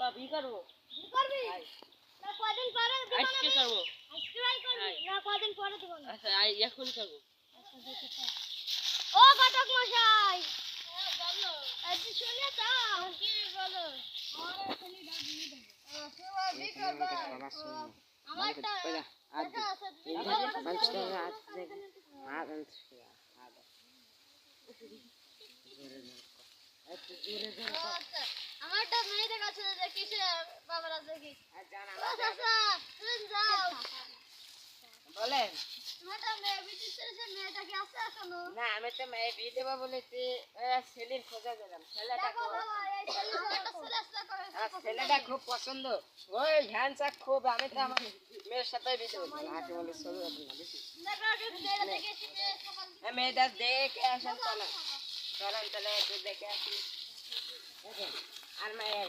আব্বা বিয়ে করব? করবি? না কদিন পরে দিব না আজকে করব। আজকে আই করবি? না কদিন পরে দিব না? আচ্ছা আই এখন করব। ও ঘটক মশাই! বলো। আজ শুনে তো। কি বলো? আমার দিয়ে দেবো বি করবা আমারটা আচ্ছা, বলেন। না আমি তো মেয়ে বিয়ে দেবো বলেছি। খোঁজা ছেলেটা খুব- ছেলেটা পছন্দ ওই হ্যান্ডসাক খুব আমি তো আমার মেয়ের সাথে বিয়ে দেবো। আগে বলে হ্যাঁ, মেয়েটা দেখে আসেন চলেন। চলেন তাহলে একটু দেখে আসি। আর মেয়ে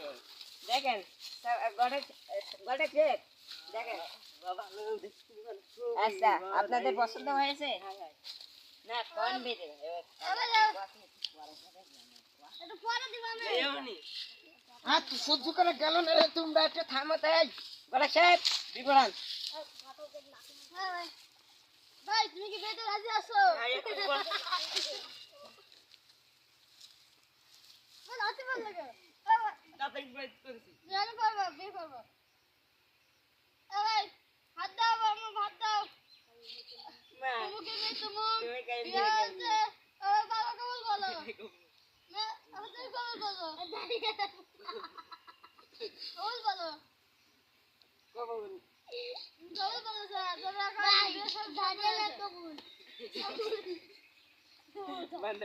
দেখেন মানে আচ্ছা আপনাদের পছন্দ হয়েছে? না কোন এমনি আর সহ্য করে গেল না রে তোমরা একটু থামো তাই। গড়ে সাহেব বিবরণ। হ্যাঁ ভাই ভাই তুমি কি বেতে রাজি আছো। বল হাতে বল লাগে বাইট করেছি জানি পারব বিয়ে করব ভাই হাত দাও হাত দাও তুমুকে মেয়ে তুমু তুমি কাই বিয়ে হয়েছে ও বাবা কবল বলো আমাদের কবল বলো কবল বলো কবো কবল বলো স্যার তোমরা কাজ বিয়ে সব দাঁড়িয়ে কবল বন্ধ